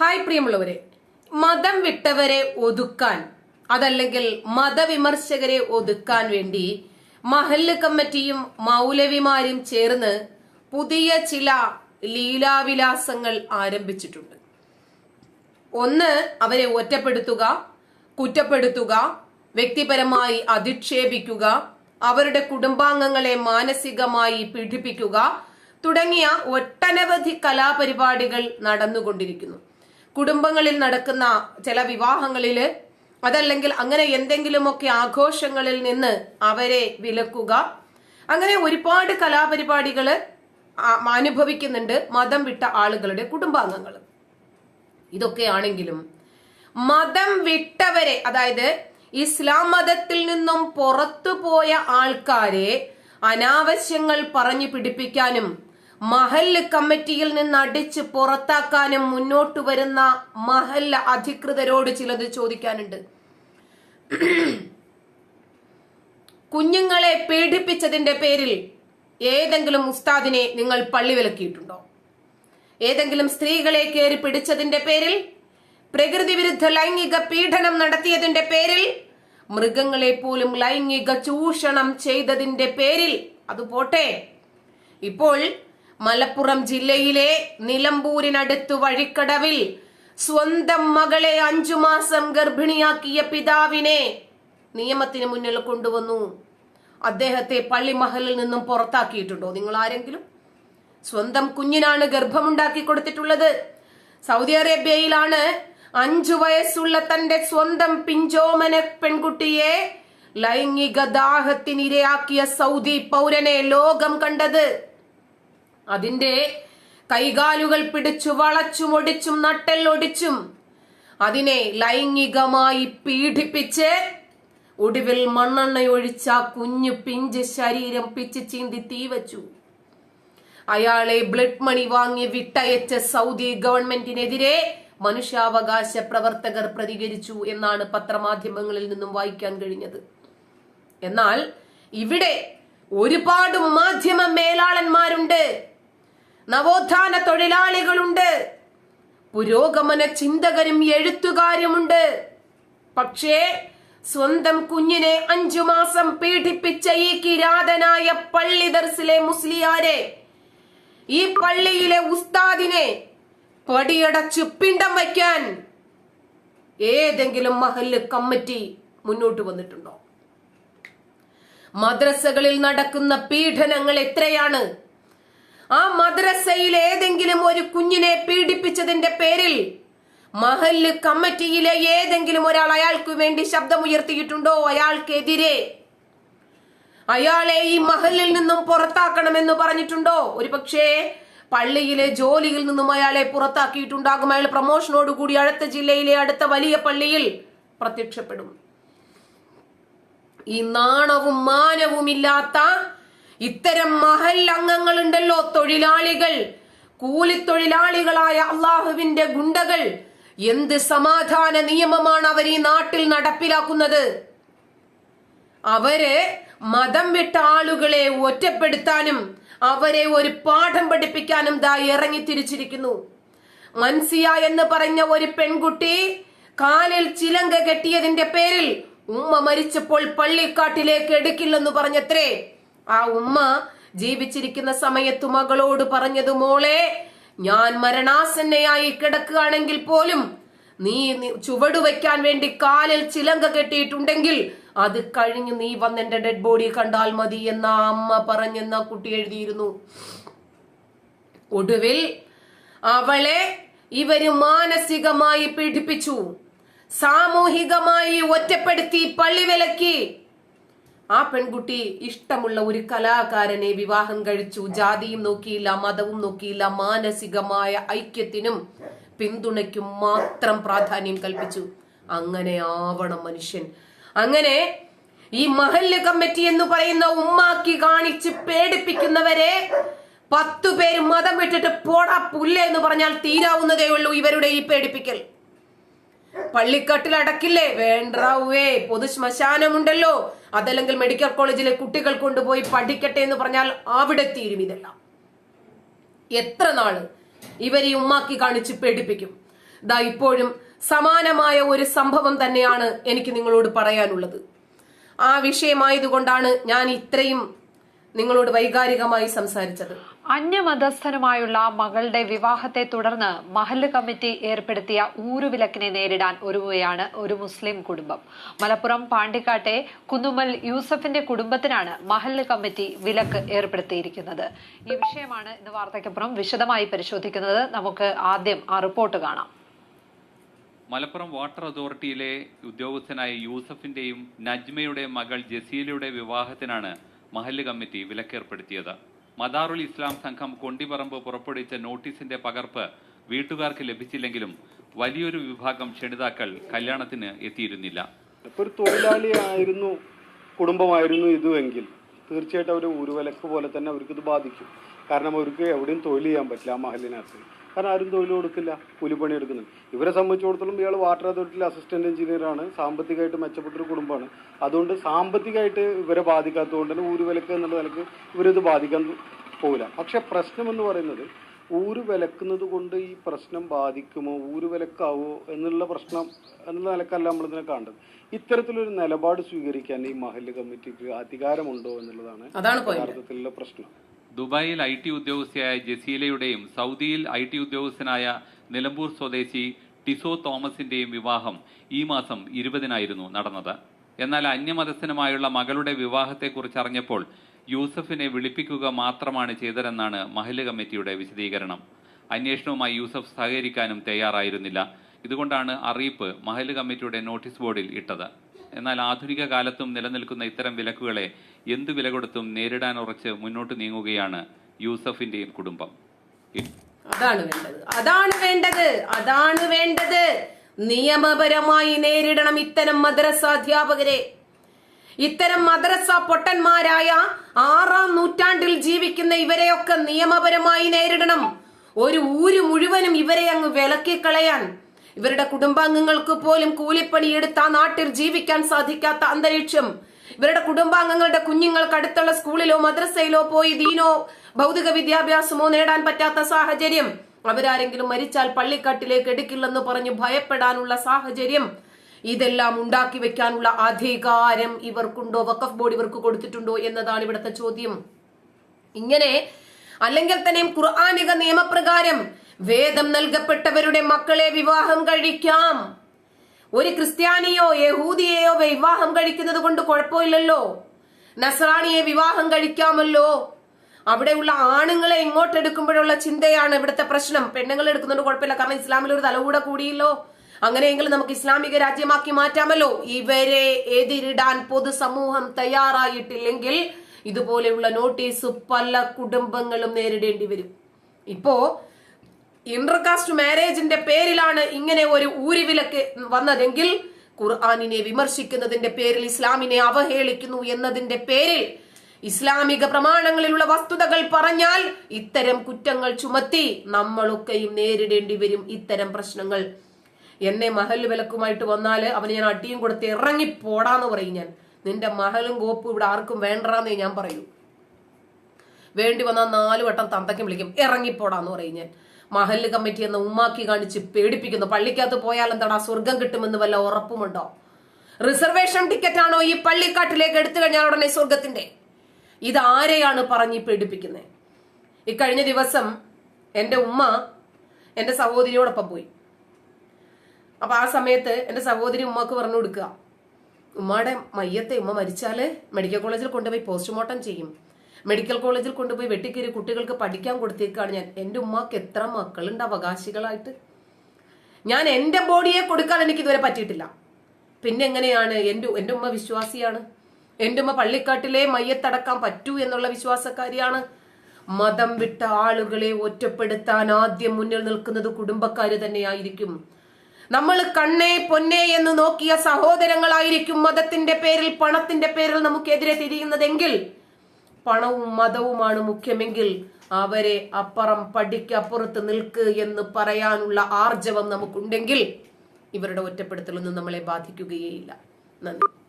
Hi പ്രിയമുള്ളവരെ. മതം വിട്ടവരെ ഒതുക്കാൻ അതല്ലെങ്കിൽ മതവിമർശകരെ ഒതുക്കാൻ വേണ്ടി മഹല്ല് കമ്മിറ്റിയും മൗലവിമാരും ചേർന്ന് പുതിയ ചില ലീലാവിലാസങ്ങൾ ആരംഭിച്ചിട്ടുണ്ട്. ഒന്ന് അവരെ ഒറ്റപ്പെടുത്തുക കുറ്റപ്പെടുത്തുക വ്യക്തിപരമായി അധിക്ഷേപിക്കുക അവരുടെ കുടുംബാംഗങ്ങളെ മാനസികമായി പീഡിപ്പിക്കുക തുടങ്ങിയ ഒട്ടനവധി കലാപരിപാടികൾ നടന്നുകൊണ്ടിരിക്കുന്നു. കുടുംബങ്ങളിൽ നടക്കുന്ന ചില വിവാഹങ്ങളിൽ അതല്ലെങ്കിൽ അങ്ങനെ എന്തെങ്കിലുമൊക്കെ ആഘോഷങ്ങളിൽ നിന്ന് അവരെ വിലക്കുക. അങ്ങനെ ഒരുപാട് കലാപരിപാടികൾ അനുഭവിക്കുന്നുണ്ട് മതം വിട്ട ആളുകളുടെ കുടുംബാംഗങ്ങൾ ഇതൊക്കെയാണെങ്കിലും മതം വിട്ടവരെ അതായത് ഇസ്ലാം മതത്തിൽ നിന്നും പുറത്തു പോയ ആൾക്കാരെ അനാവശ്യങ്ങൾ പറഞ്ഞു പിടിപ്പിക്കാനും മഹല്ല് കമ്മിറ്റിയിൽ നിന്ന് അടിച്ച് പുറത്താക്കാനും മുന്നോട്ട് വരുന്ന മഹല്ല് അധികൃതരോട് ചിലത് ചോദിക്കാനുണ്ട്. കുഞ്ഞുങ്ങളെ പീഡിപ്പിച്ചതിന്റെ പേരിൽ ഏതെങ്കിലും ഉസ്താദിനെ നിങ്ങൾ പള്ളി വിലക്കിയിട്ടുണ്ടോ ഏതെങ്കിലും സ്ത്രീകളെ കയറി പിടിച്ചതിന്റെ പേരിൽ പ്രകൃതി വിരുദ്ധ ലൈംഗിക പീഡനം നടത്തിയതിന്റെ പേരിൽ മൃഗങ്ങളെ പോലും ലൈംഗിക ചൂഷണം ചെയ്തതിന്റെ പേരിൽ അത് പോട്ടെ. ഇപ്പോൾ മലപ്പുറം ജില്ലയിലെ നിലമ്പൂരിനടുത്ത് വഴിക്കടവിൽ സ്വന്തം മകളെ അഞ്ചു മാസം ഗർഭിണിയാക്കിയ പിതാവിനെ നിയമത്തിന് മുന്നിൽ കൊണ്ടുവന്നു. അദ്ദേഹത്തെ പള്ളി മഹലിൽ നിന്നും പുറത്താക്കിയിട്ടുണ്ടോ? നിങ്ങൾ ആരെങ്കിലും? സ്വന്തം കുഞ്ഞിനാണ് ഗർഭമുണ്ടാക്കി കൊടുത്തിട്ടുള്ളത്. സൗദി അറേബ്യയിലാണ് അഞ്ചു വയസ്സുള്ള തന്റെ സ്വന്തം പിഞ്ചോമന പെൺകുട്ടിയെ ലൈംഗിക ദാഹത്തിനിരയാക്കിയ സൗദി പൗരനെ ലോകം കണ്ടത്. അതിന്റെ കൈകാലുകൾ പിടിച്ചു വളച്ചും ഒടിച്ചും നട്ടെല്ലൊടിച്ചും അതിനെ ലൈംഗികമായി പീഡിപ്പിച്ച് ഒടുവിൽ മണ്ണെണ്ണയൊഴിച്ച കുഞ്ഞു പിഞ്ച് ശരീരം പിച്ച് ചീന്തി തീവച്ചു അയാളെ ബ്ലഡ് മണി വാങ്ങി വിട്ടയച്ച സൗദി ഗവൺമെന്റിനെതിരെ മനുഷ്യാവകാശ പ്രവർത്തകർ പ്രതികരിച്ചു എന്നാണ് പത്രമാധ്യമങ്ങളിൽ നിന്നും വായിക്കാൻ കഴിഞ്ഞത്. എന്നാൽ ഇവിടെ ഒരുപാട് മാധ്യമ മേലാളന്മാരുണ്ട്. നവോത്ഥാന തൊഴിലാളികളുണ്ട്. പുരോഗമന ചിന്തകരും എഴുത്തുകാരുമുണ്ട്. പക്ഷേ സ്വന്തം കുഞ്ഞിനെ അഞ്ചു മാസം പീഡിപ്പിച്ച ഈ കിരാതനായ പള്ളി ദർസിലെ മുസ്ലിയാരെ ഈ പള്ളിയിലെ ഉസ്താദിനെ പടിയടച്ച് പിണ്ടം വയ്ക്കാൻ ഏതെങ്കിലും മഹല്ല് കമ്മിറ്റി മുന്നോട്ട് വന്നിട്ടുണ്ടോ? മദ്രസകളിൽ നടക്കുന്ന പീഡനങ്ങൾ എത്രയാണ്? ആ മദ്രസയിൽ ഏതെങ്കിലും ഒരു കുഞ്ഞിനെ പീഡിപ്പിച്ചതിന്റെ പേരിൽ മഹല്ല് കമ്മിറ്റിയിലെ ഏതെങ്കിലും ഒരാൾ അയാൾക്ക് വേണ്ടി ശബ്ദമുയർത്തിയിട്ടുണ്ടോ? അയാൾക്കെതിരെ. അയാളെ ഈ മഹലിൽ നിന്നും പുറത്താക്കണമെന്ന് പറഞ്ഞിട്ടുണ്ടോ? ഒരു പക്ഷേ പള്ളിയിലെ ജോലിയിൽ നിന്നും അയാളെ പുറത്താക്കിയിട്ടുണ്ടാകും. അയാൾ പ്രൊമോഷനോട് കൂടി അടുത്ത ജില്ലയിലെ അടുത്ത വലിയ പള്ളിയിൽ പ്രത്യക്ഷപ്പെടും. ഈ നാണവും മാനവും ഇല്ലാത്ത ഇത്തരം മഹൽ അംഗങ്ങളുണ്ടല്ലോ തൊഴിലാളികൾ. കൂലിത്തൊഴിലാളികളായ അള്ളാഹുവിന്റെ ഗുണ്ടകൾ. എന്ത് സമാധാന നിയമമാണ് അവർ ഈ നാട്ടിൽ നടപ്പിലാക്കുന്നത്? അവരെ മതം വിട്ട ആളുകളെ ഒറ്റപ്പെടുത്താനും അവരെ ഒരു പാഠം പഠിപ്പിക്കാനും ദാ ഇറങ്ങി തിരിച്ചിരിക്കുന്നു. മൻസിയ എന്ന് പറഞ്ഞ ഒരു പെൺകുട്ടി കാലിൽ ചിലങ്ക കെട്ടിയതിന്റെ പേരിൽ ഉമ്മ മരിച്ചപ്പോൾ പള്ളിക്കാട്ടിലേക്ക് എടുക്കില്ലെന്ന് പറഞ്ഞത്രേ. ആ ഉമ്മ ജീവിച്ചിരിക്കുന്ന സമയത്ത് മകളോട് പറഞ്ഞത് മോളെ ഞാൻ മരണാസന്നയായി കിടക്കുകയാണെങ്കിൽ പോലും നീ ചുവട് വെക്കാൻ വേണ്ടി കാലിൽ ചിലങ്ക കെട്ടിയിട്ടുണ്ടെങ്കിൽ അത് കഴിഞ്ഞ് നീ വന്ന് എന്റെ ഡെഡ് ബോഡി കണ്ടാൽ മതി എന്ന അമ്മ പറഞ്ഞെന്ന കുട്ടി എഴുതിയിരുന്നു. ഒടുവിൽ അവളെ ഇവർ മാനസികമായി പീഡിപ്പിച്ചു. സാമൂഹികമായി ഒറ്റപ്പെടുത്തി പള്ളി വിലക്കി. ആ പെൺകുട്ടി ഇഷ്ടമുള്ള ഒരു കലാകാരനെ വിവാഹം കഴിച്ചു. ജാതിയും നോക്കിയില്ല മതവും നോക്കിയില്ല മാനസികമായ ഐക്യത്തിനും പിന്തുണയ്ക്കും മാത്രം പ്രാധാന്യം കൽപ്പിച്ചു. അങ്ങനെ ആവണം മനുഷ്യൻ. അങ്ങനെ ഈ മഹല്ല് കമ്മിറ്റി എന്ന് പറയുന്ന ഉമ്മാക്കി കാണിച്ച് പേടിപ്പിക്കുന്നവരെ പത്തു പേര് മതം വിട്ടിട്ട് പോടാ പുല്ല എന്ന് പറഞ്ഞാൽ തീരാവുന്നതേ ഉള്ളൂ ഇവരുടെ ഈ പേടിപ്പിക്കൽ. പള്ളിക്കട്ടിൽ അടക്കില്ലേ? വേണ്ടാവേ. പൊതു ശ്മശാനമുണ്ടല്ലോ. അതല്ലെങ്കിൽ മെഡിക്കൽ കോളേജിലെ കുട്ടികൾ കൊണ്ടുപോയി പഠിക്കട്ടെ എന്ന് പറഞ്ഞാൽ അവിടെ തീരും ഇതെല്ലാം. എത്ര നാൾ ഇവരെ ഉമ്മാക്കി കാണിച്ച് പേടിപ്പിക്കും? ദാ ഇപ്പോഴും സമാനമായ ഒരു സംഭവം തന്നെയാണ് എനിക്ക് നിങ്ങളോട് പറയാനുള്ളത്. ആ വിഷയമായതുകൊണ്ടാണ് ഞാൻ ഇത്രയും നിങ്ങളോട് വൈകാരികമായി സംസാരിച്ചത്. അന്യമതസ്ഥനുമായുള്ള മകളുടെ വിവാഹത്തെ തുടർന്ന് മഹല്ല് കമ്മിറ്റി ഏർപ്പെടുത്തിയ ഊരുവിലക്കിനെ നേരിടാൻ ഒരുങ്ങുകയാണ് ഒരു മുസ്ലിം കുടുംബം. മലപ്പുറം പാണ്ടിക്കാട്ടെ കുന്നുമ്മൽ യൂസഫിന്റെ കുടുംബത്തിനാണ് മഹല്ല് കമ്മിറ്റി വിലക്ക് ഏർപ്പെടുത്തിയിരിക്കുന്നത്. ഈ വിഷയമാണ് ഇന്ന് വാർത്തയ്ക്കപ്പുറം വിശദമായി പരിശോധിക്കുന്നത്. നമുക്ക് ആദ്യം ആ റിപ്പോർട്ട് കാണാം. മലപ്പുറം വാട്ടർ അതോറിറ്റിയിലെ ഉദ്യോഗസ്ഥനായ യൂസഫിന്റെയും നജ്മയുടെ മകൾ ജസീലയുടെ വിവാഹത്തിനാണ് മഹല്ല് കമ്മിറ്റി വിലക്കേർപ്പെടുത്തിയത്. മദാറുൽ ഇസ്ലാം സംഘം കൊണ്ടിപറമ്പ് പുറപ്പെടുവിച്ച നോട്ടീസിന്റെ പകർപ്പ് വീട്ടുകാർക്ക് ലഭിച്ചില്ലെങ്കിലും വലിയൊരു വിഭാഗം ക്ഷണിതാക്കൾ കല്യാണത്തിന് എത്തിയിരുന്നില്ല. ഒരു തൊഴിലാളിയായിരുന്നു കുടുംബമായിരുന്നു ഇതുവെങ്കിൽ തീർച്ചയായിട്ടും അവർ ഊരുവിലക്ക് പോലെ തന്നെ അവർക്ക് ഇത് ബാധിക്കും. കാരണം അവർക്ക് എവിടെയും തൊഴിൽ ചെയ്യാൻ പറ്റില്ല ആ മഹലിനകത്ത്. കാരണം ആരും തൊഴിൽ കൊടുക്കില്ല കൂലിപ്പണി എടുക്കുന്നുണ്ട് ഇവരെ സംബന്ധിച്ചിടത്തോളം ഇയാൾ വാട്ടർ അതോറിറ്റിയിലെ അസിസ്റ്റന്റ് എഞ്ചിനീയറാണ് സാമ്പത്തികമായിട്ട് മെച്ചപ്പെട്ടൊരു കുടുംബമാണ്. അതുകൊണ്ട് സാമ്പത്തികമായിട്ട് ഇവരെ ബാധിക്കാത്തതുകൊണ്ട് തന്നെ ഊരുവിലക്ക് എന്നുള്ള നിലയ്ക്ക് ഇവരിത് ബാധിക്കാൻ പോകില്ല പക്ഷെ പ്രശ്നം എന്ന് പറയുന്നത് ഊര് വിലക്കുന്നത് കൊണ്ട് ഈ പ്രശ്നം ബാധിക്കുമോ ഊര് വിലക്കാവോ എന്നുള്ള പ്രശ്നം എന്നുള്ള നിലക്കല്ല നമ്മളിതിനെ കാണേണ്ടത്. ഇത്തരത്തിലൊരു നിലപാട് സ്വീകരിക്കാൻ ഈ മഹല്ല് കമ്മിറ്റിക്ക് അധികാരമുണ്ടോ എന്നുള്ളതാണ് യഥാർത്ഥത്തിലുള്ള പ്രശ്നം. ദുബായിൽ ഐ ടി ഉദ്യോഗസ്ഥയായ ജസീലയുടെയും സൗദിയിൽ ഐ ടി ഉദ്യോഗസ്ഥനായ നിലമ്പൂർ സ്വദേശി ടിസോ തോമസിന്റെയും വിവാഹം ഈ മാസം ഇരുപതിനായിരുന്നു നടന്നത്. എന്നാൽ അന്യമതസ്ഥനുമായുള്ള മകളുടെ വിവാഹത്തെക്കുറിച്ച് അറിഞ്ഞപ്പോൾ യൂസഫിനെ വിളിപ്പിക്കുക മാത്രമാണ് ചെയ്തതെന്നാണ് മഹല്ല് കമ്മിറ്റിയുടെ വിശദീകരണം. അന്വേഷണവുമായി യൂസഫ് സഹകരിക്കാനും തയ്യാറായിരുന്നില്ല. ഇതുകൊണ്ടാണ് അറിയിപ്പ് മഹല്ല് കമ്മിറ്റിയുടെ നോട്ടീസ് ബോർഡിൽ ഇട്ടത്. എന്നാൽ ആധുനിക കാലത്തും നിലനിൽക്കുന്ന ഇത്തരം വിലക്കുകളെ എന്തു വില കൊടുത്തും നേരിടാൻ ഉറച്ച് മുന്നോട്ട് നീങ്ങുകയാണ് യൂസഫിന്റെയും കുടുംബം. അതാണ് വേണ്ടത്. അതാണ് വേണ്ടത്. അതാണ് വേണ്ടത്. നിയമപരമായി നേരിടണം ഇത്തരം മദ്രസ അധ്യാപകരെ. ഇത്തരം മദ്രസ പൊട്ടന്മാരായ ആറാം നൂറ്റാണ്ടിൽ ജീവിക്കുന്ന ഇവരെയൊക്കെ നിയമപരമായി നേരിടണം. ഒരു ഊര് മുഴുവനും ഇവരെ അങ്ങ് വിലക്കി കളയാൻ ഇവരുടെ കുടുംബാംഗങ്ങൾക്ക് പോലും കൂലിപ്പണിയെടുത്ത് ആ നാട്ടിൽ ജീവിക്കാൻ സാധിക്കാത്ത അന്തരീക്ഷം. ഇവരുടെ കുടുംബാംഗങ്ങളുടെ കുഞ്ഞുങ്ങൾക്ക് അടുത്തുള്ള സ്കൂളിലോ മദ്രസയിലോ പോയി ദീനോ ഭൗതിക വിദ്യാഭ്യാസമോ നേടാൻ പറ്റാത്ത സാഹചര്യം. അവരാരെങ്കിലും മരിച്ചാൽ പള്ളിക്കാട്ടിലേക്ക് എടുക്കില്ലെന്ന് പറഞ്ഞു ഭയപ്പെടാനുള്ള സാഹചര്യം. ഇതെല്ലാം ഉണ്ടാക്കി വെക്കാനുള്ള അധികാരം ഇവർക്കുണ്ടോ? വഖഫ് ബോർഡ് ഇവർക്ക് കൊടുത്തിട്ടുണ്ടോ എന്നതാണ് ഇവിടുത്തെ ചോദ്യം. ഇങ്ങനെ അല്ലെങ്കിൽ തന്നെയും ഖുർആാനിക നിയമപ്രകാരം വേദം നൽകപ്പെട്ടവരുടെ മക്കളെ വിവാഹം കഴിക്കാം. ഒരു ക്രിസ്ത്യാനിയോ യഹൂദിയെയോ വിവാഹം കഴിക്കുന്നത് കൊണ്ട് കുഴപ്പമില്ലല്ലോ. നസ്രാണിയെ വിവാഹം കഴിക്കാമല്ലോ. അവിടെയുള്ള ആണുങ്ങളെ ഇങ്ങോട്ട് എടുക്കുമ്പോഴുള്ള ചിന്തയാണ് ഇവിടുത്തെ പ്രശ്നം. പെണ്ണുങ്ങൾ എടുക്കുന്നുണ്ട് കുഴപ്പമില്ല. കാരണം ഇസ്ലാമിൽ ഒരു തലകൂടെ കൂടിയല്ലോ. അങ്ങനെയെങ്കിലും നമുക്ക് ഇസ്ലാമിക രാജ്യമാക്കി മാറ്റാമല്ലോ. ഇവരെ എതിരിടാൻ പൊതുസമൂഹം തയ്യാറായിട്ടില്ലെങ്കിൽ ഇതുപോലെയുള്ള നോട്ടീസ് പല കുടുംബങ്ങളും നേരിടേണ്ടി വരും. ഇപ്പോ ഇന്റർകാസ്റ്റ് മാരേജിന്റെ പേരിലാണ് ഇങ്ങനെ ഒരു ഊരിവിലക്ക് വന്നതെങ്കിൽ ഖുർആാനിനെ വിമർശിക്കുന്നതിന്റെ പേരിൽ ഇസ്ലാമിനെ അവഹേളിക്കുന്നു എന്നതിന്റെ പേരിൽ ഇസ്ലാമിക പ്രമാണങ്ങളിലുള്ള വസ്തുതകൾ പറഞ്ഞാൽ ഇത്തരം കുറ്റങ്ങൾ ചുമത്തി നമ്മളൊക്കെയും നേരിടേണ്ടി വരും ഇത്തരം പ്രശ്നങ്ങൾ. എന്നെ മഹൽ വിലക്കുമായിട്ട് വന്നാൽ അവന് ഞാൻ അടിയും കൊടുത്ത് ഇറങ്ങി പോടാന്ന് പറയും ഞാൻ. നിന്റെ മഹലും കോപ്പും ഇവിടെ ആർക്കും വേണ്ടാന്നേ ഞാൻ പറയൂ. വേണ്ടി വന്നാൽ നാല് വട്ടം തന്തയ്ക്കും വിളിക്കും ഇറങ്ങിപ്പോടാന്ന് പറയും ഞാൻ. മഹല്ല് കമ്മിറ്റി എന്ന് ഉമ്മാക്കി കാണിച്ച് പേടിപ്പിക്കുന്നു. പള്ളിക്കകത്ത് പോയാൽ എന്താടാ സ്വർഗം കിട്ടുമെന്ന് വല്ല ഉറപ്പുമുണ്ടോ? റിസർവേഷൻ ടിക്കറ്റ് ആണോ ഈ പള്ളിക്കാട്ടിലേക്ക് എടുത്തു കഴിഞ്ഞാൽ ഉടനെ സ്വർഗത്തിന്റെ ഇത് ആരെയാണ് പറഞ്ഞ് പേടിപ്പിക്കുന്നത് ഇക്കഴിഞ്ഞ ദിവസം എന്റെ ഉമ്മ എന്റെ സഹോദരിയോടൊപ്പം പോയി. അപ്പൊ ആ സമയത്ത് എന്റെ സഹോദരി ഉമ്മക്ക് പറഞ്ഞു കൊടുക്കുക. ഉമ്മയുടെ മയ്യത്തെ ഉമ്മ മരിച്ചാൽ മെഡിക്കൽ കോളേജിൽ കൊണ്ടുപോയി പോസ്റ്റ്മോർട്ടം ചെയ്യും. മെഡിക്കൽ കോളേജിൽ കൊണ്ടുപോയി വെട്ടിക്കീറി കുട്ടികൾക്ക് പഠിക്കാൻ കൊടുത്തേക്കാണ് ഞാൻ. എന്റെ ഉമ്മക്ക് എത്ര മക്കളുണ്ട് അവകാശികളായിട്ട്. ഞാൻ എന്റെ ബോഡിയെ കൊടുക്കാൻ എനിക്ക് ഇതുവരെ പറ്റിയിട്ടില്ല. പിന്നെ എങ്ങനെയാണ്? എന്റെ എന്റെ ഉമ്മ വിശ്വാസിയാണ്. എന്റെ ഉമ്മ പള്ളിക്കാട്ടിലെ മയ്യത്തടക്കാൻ പറ്റൂ എന്നുള്ള വിശ്വാസക്കാരിയാണ്. മതം വിട്ട ആളുകളെ ഒറ്റപ്പെടുത്താൻ ആദ്യം മുന്നിൽ നിൽക്കുന്നത് കുടുംബക്കാര് തന്നെയായിരിക്കും. നമ്മൾ കണ്ണേ പൊന്നേ എന്ന് നോക്കിയ സഹോദരങ്ങളായിരിക്കും മതത്തിന്റെ പേരിൽ പണത്തിന്റെ പേരിൽ നമുക്കെതിരെ തിരിയുന്നതെങ്കിൽ പണവും മതവുമാണ് മുഖ്യമെങ്കിൽ അവരെ അപ്പുറം പഠിക്കപ്പുറത്ത് നിൽക്ക് എന്ന് പറയാനുള്ള ആർജവം നമുക്കുണ്ടെങ്കിൽ ഇവരുടെ ഒറ്റപ്പെടുത്തലൊന്നും നമ്മളെ ബാധിക്കുകയേയില്ല. നന്ദി.